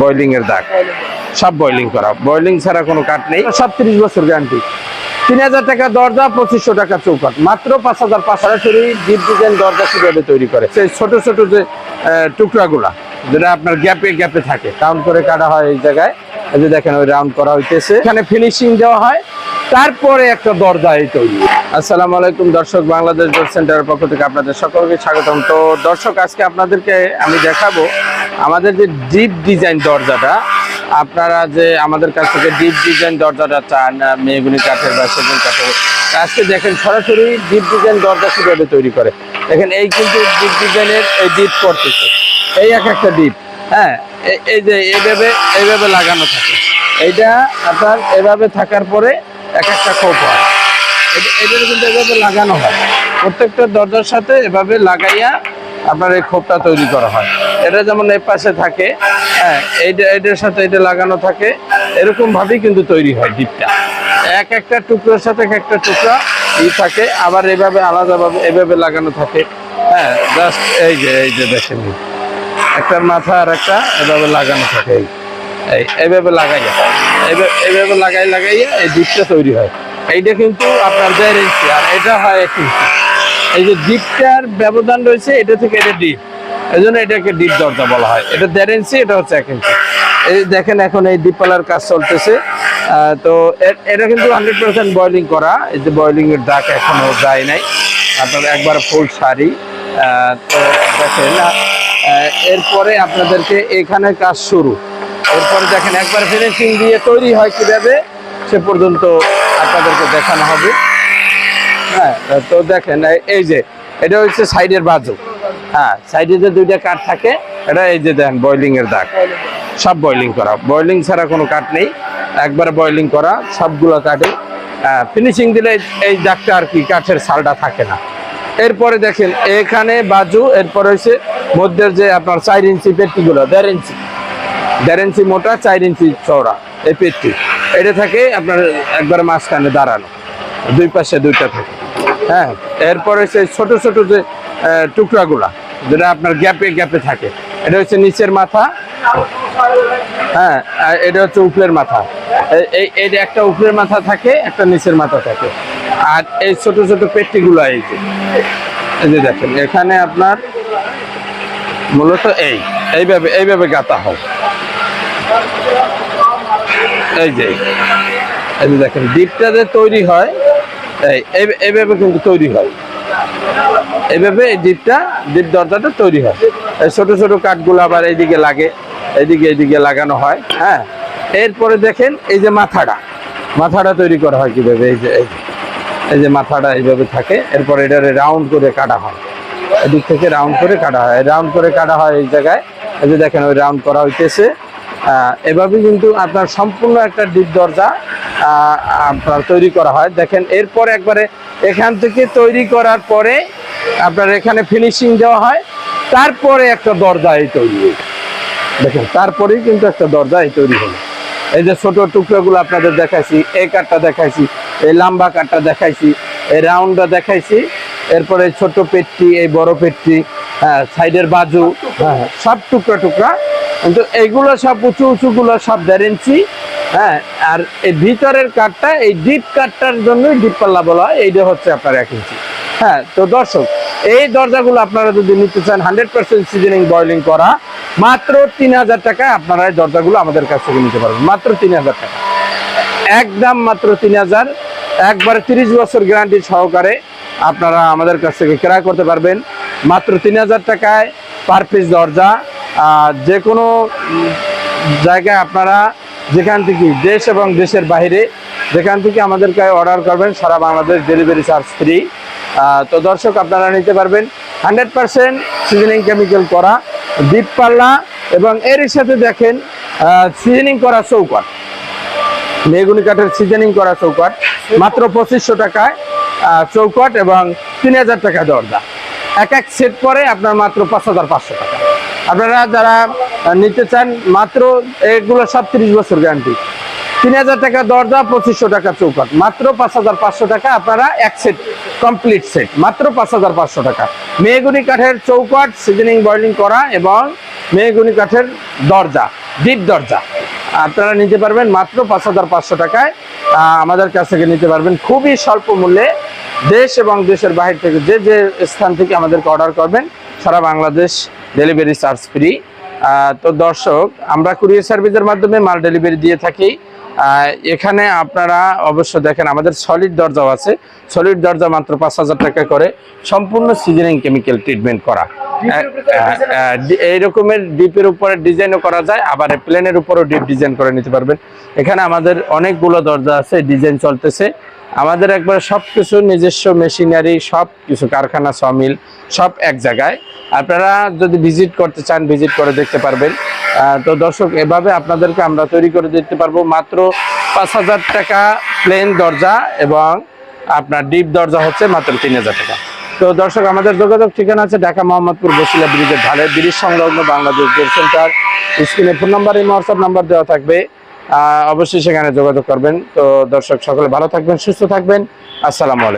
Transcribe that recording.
Boiling এর দাগ। সব বয়লিং করা। বয়লিং ছাড়া কোনো কাঠ নেই। সব তিরিশ বছর গ্যারান্টি তিন হাজার টাকা দরজা, পঁচিশশো টাকা চৌকাট মাত্র পাঁচ হাজার পাঁচ সরাসরি ডিপ ডিজাইন দরজা কীভাবে তৈরি করে? সেই ছোট ছোট যে টুকরাগুলা, যেটা আপনার গ্যাপে গ্যাপে থাকে। কাউন্ট করে কাটা হয় এই জায়গায়। যে দেখেন, ওই রাউন্ড করা হইতেছে। এখানে ফিনিশিং দেওয়া হয়। তারপরে একটা দরজা এই তৈরি। আসসালামু আলাইকুম দর্শক, বাংলাদেশ ডোর সেন্টারের পক্ষ থেকে আপনাদের সকলকে স্বাগতম। তো দর্শক, আজকে আপনাদেরকে আমি দেখাবো আমাদের যে ডিপ ডিজাইন দরজাটা, আপনারা যে আমাদের কাছ থেকে ডিপ ডিজাইন দরজাটা চান মেহগুনি কাঠের বা সেগুন কাঠের আজকে দেখেন সরাসরি ডিপ ডিজাইন দরজা কীভাবে তৈরি করে। দেখেন, এই কিন্তু ডিপ ডিজাইনের এই ডিপ করতেছে। এই এক একটা ডিপ হ্যাঁ এই- এই যে এইভাবে এইভাবে লাগানো থাকে। এইটা আপনার এভাবে থাকার পরে এক একটা খোপ হয়। এটা- কিন্তু এভাবে লাগানো হয়। প্রত্যেকটা দরজার সাথে এভাবে লাগাইয়া আপনার এই খোপটা তৈরি করা হয়। এটা যেমন এই পাশে থাকে হ্যাঁ এইটা এটার সাথে এটা লাগানো থাকে এরকম ভাবেই কিন্তু তৈরি হয় ডিপটা। এক একটা টুকরোর সাথে এক একটা টুকরা ই থাকে, আবার এভাবে আলাদাভাবে, এভাবে লাগানো থাকে। হ্যাঁ জাস্ট এই যে এই যে দেখেন। একটার মাথা আর একটা, এভাবে লাগানো থাকে। এই এই এইভাবে লাগাইয়া এইভাবে লাগাই, লাগাইয়া এই ডিপটা তৈরি হয়। এইটা কিন্তু আপনার দেড় ইঞ্চি আর এটা হয় এক ইঞ্চি এই যে ডিপটার ব্যবধান রয়েছে, এটা থেকে এটা ডিপ। এই জন্য এটাকে ডিপ দরজা বলা হয়। এটা দেড় ইঞ্চি, এটা হচ্ছে এক ইঞ্চি। এই দেখেন এখন এই ডিপপালার কাজ চলতেছে। তো এটা কিন্তু হান্ড্রেড পার্সেন্ট বয়লিং করা। এই যে বয়লিং এর দাগ এখনও যায় নাই। আপনার একবার ফুল শাড়ি তো দেখেন এরপরে আপনাদেরকে এখানে কাজ শুরু। এরপরে দেখেন একবার ফিনিশিং দিয়ে তৈরি হয় কীভাবে, সে পর্যন্ত আপনাদেরকে দেখানো হবে। হ্যাঁ তো দেখেন, এই- যে, এটা হচ্ছে সাইডের বাজু। হ্যাঁ সাইডে যে দুইটা কাঠ থাকে, এটা এই যে দেখেন বয়লিং এর দাগ। সব বয়লিং করা। বয়লিং ছাড়া কোনো কাঠ নেই। একবার বয়লিং করা, সবগুলো কাঠে ফিনিশিং দিলে এই- দাগটা আর কি, কাঠের সালটা থাকে না। এরপরে দেখেন, এখানে বাজু, এরপরে হচ্ছে মধ্যের যে আপনার চার ইঞ্চি পেটিগুলো দেড় ইঞ্চি। দেড় ইঞ্চি মোটা, চার ইঞ্চি চওড়া, এই পেটটি। এটা থাকে আপনার একবার মাঝখানে দাঁড়ানো। দুই পাশে দুইটা থাকে। হ্যাঁ। এরপরে হচ্ছে ছোট ছোট যে টুকরাগুলা, যেটা আপনার গ্যাপে গ্যাপে থাকে। এটা হচ্ছে নিচের মাথা। হ্যাঁ এটা হচ্ছে উপরের মাথা। এই- একটা উপরের মাথা থাকে, একটা নিচের মাথা থাকে। আর এই ছোট ছোট পেট্টিগুলো এই যে এই যে দেখেন, এখানে আপনার মূলত এই, এইভাবে এইভাবে গাঁথা হয়। এই যে এই যে দেখেন, ডিপটা যে তৈরি হয় এইভাবে কিন্তু তৈরি হয়। এইভাবে এই ডিপটা ডিপ দরজাটা তৈরি হয়। এই ছোট ছোট কাঠগুলো আবার এইদিকে লাগে, এইদিকে এইদিকে লাগানো হয় হ্যাঁ? এরপরে দেখেন এই যে মাথাটা। মাথাটা তৈরি করা হয় কীভাবে? এই যে, এই এই যে মাথাটা এইভাবে থাকে। এরপরে এটারে রাউন্ড করে কাটা হয়। এদিক থেকে রাউন্ড করে কাটা হয়। রাউন্ড করে কাটা হয় এই জায়গায়। এই যে দেখেন, ওই রাউন্ড করা হইতেছে। এভাবে কিন্তু আপনার সম্পূর্ণ একটা ডিপ দরজা আপনার তৈরি করা হয়। দেখেন, এরপর একবারে এখান থেকে তৈরি করার পরে আপনার এখানে ফিনিশিং দেওয়া হয়। তারপরে একটা দরজা এই তৈরি দেখেন, তারপরেই কিন্তু একটা দরজা এই তৈরি হলো। এই যে ছোট টুকরোগুলো আপনাদের দেখাইছি, এই কাঠটা দেখাইছি, এই লম্বা কাঠটা দেখাইছি, এই রাউন্ডটা দেখাইছি, এরপরে ছোট পেটটি, এই বড় পেটটি হ্যাঁ সাইডের বাজু হ্যাঁ সব টুকরা টুকরা কিন্তু এইগুলো সব উঁচু উঁচুগুলো সব দেড় হ্যাঁ আর এই ভিতরের কাঠটা, এই ডিপ কাঠটার জন্যই ডিপ পাল্লা বলা হয়, এইটা হচ্ছে আপনার এক ইঞ্চি। হ্যাঁ তো দর্শক, এই দরজাগুলো আপনারা যদি নিতে চান হান্ড্রেড পার্সেন্ট সিজনিং বয়লিং করা, মাত্র তিন হাজার টাকায় আপনারা এই দরজাগুলো আমাদের কাছ থেকে নিতে পারবেন, মাত্র তিন হাজার টাকা। একদম মাত্র তিন হাজার, একবারে তিরিশ বছর গ্যারান্টি সহকারে আপনারা আমাদের কাছ থেকে ক্রয় করতে পারবেন, মাত্র তিন হাজার টাকায় পার পিস দরজা যে কোনো জায়গায় আপনারা যেখান থেকে দেশ এবং দেশের বাইরে যেখান থেকে আমাদেরকে অর্ডার করবেন, সারা বাংলাদেশ ডেলিভারি চার্জ ফ্রি তো দর্শক, আপনারা নিতে পারবেন হান্ড্রেড পার্সেন্ট সিজনিং কেমিক্যাল করা ডিপ পাল্লা এবং এর সাথে দেখেন সিজনিং করা চৌকট মেগুনি কাঠের সিজনিং করা চৌকাট মাত্র পঁচিশশো টাকায় চৌকট এবং তিন হাজার টাকা দরদা এক এক সেট পরে আপনার মাত্র পাঁচ হাজার পাঁচশো আপনারা যারা নিতে চান, মাত্র এগুলো সব তিরিশ বছর গ্যারান্টি তিন হাজার টাকা দরজা, পঁচিশশো টাকা চৌকট মাত্র পাঁচ হাজার পাঁচশো টাকা আপনারা এক সেট কমপ্লিট সেট মাত্র পাঁচ হাজার পাঁচশো টাকা। মেহগুনি কাঠের চৌকট সিজনিং বয়লিং করা এবং মেহগুনি কাঠের দরজা ডিপ দরজা। আপনারা নিতে পারবেন মাত্র পাঁচ হাজার পাঁচশো টাকায়। আমাদের কাছ থেকে নিতে পারবেন খুবই স্বল্প মূল্যে দেশ এবং দেশের বাহির থেকে যে যে স্থান থেকে আমাদেরকে অর্ডার করবেন, সারা বাংলাদেশ ডেলিভারি চার্জ ফ্রি তো দর্শক, আমরা কুরিয়ার সার্ভিসের মাধ্যমে মাল ডেলিভারি দিয়ে থাকি। এখানে আপনারা অবশ্য দেখেন, আমাদের সলিড দরজাও আছে। সলিড দরজা মাত্র পাঁচ হাজার টাকা করে। সম্পূর্ণ সিজনিং কেমিক্যাল ট্রিটমেন্ট করা। এই রকমের ডিপের উপরে ডিজাইনও করা যায়, আবার প্লেনের উপরও ডিপ ডিজাইন করে নিতে পারবেন। এখানে আমাদের অনেকগুলো দরজা আছে, ডিজাইন চলতেছে। আমাদের একবার সব কিছু নিজস্ব মেশিনারি সব কিছু কারখানা, সমিল, সব এক জায়গায়। আপনারা যদি ভিজিট করতে চান, ভিজিট করে দেখতে পারবেন। তো দর্শক, এভাবে আপনাদেরকে আমরা তৈরি করে দিতে পারব। মাত্র পাঁচ হাজার টাকা প্লেন দরজা এবং আপনার ডিপ দরজা হচ্ছে মাত্র তিন হাজার টাকা। তো দর্শক, আমাদের যোগাযোগ ঠিকানা আছে ঢাকা মোহাম্মদপুর বসিলা ব্রিজের ঢালে ব্রিজ সংলগ্ন বাংলাদেশ জেল সেন্টার। স্ক্রিনে ফোন নাম্বার, এই হোয়াটসঅ্যাপ নাম্বার দেওয়া থাকবে। অবশ্যই সেখানে যোগাযোগ করবেন। তো দর্শক, সকলে ভালো থাকবেন, সুস্থ থাকবেন। আসসালামু আলাইকুম।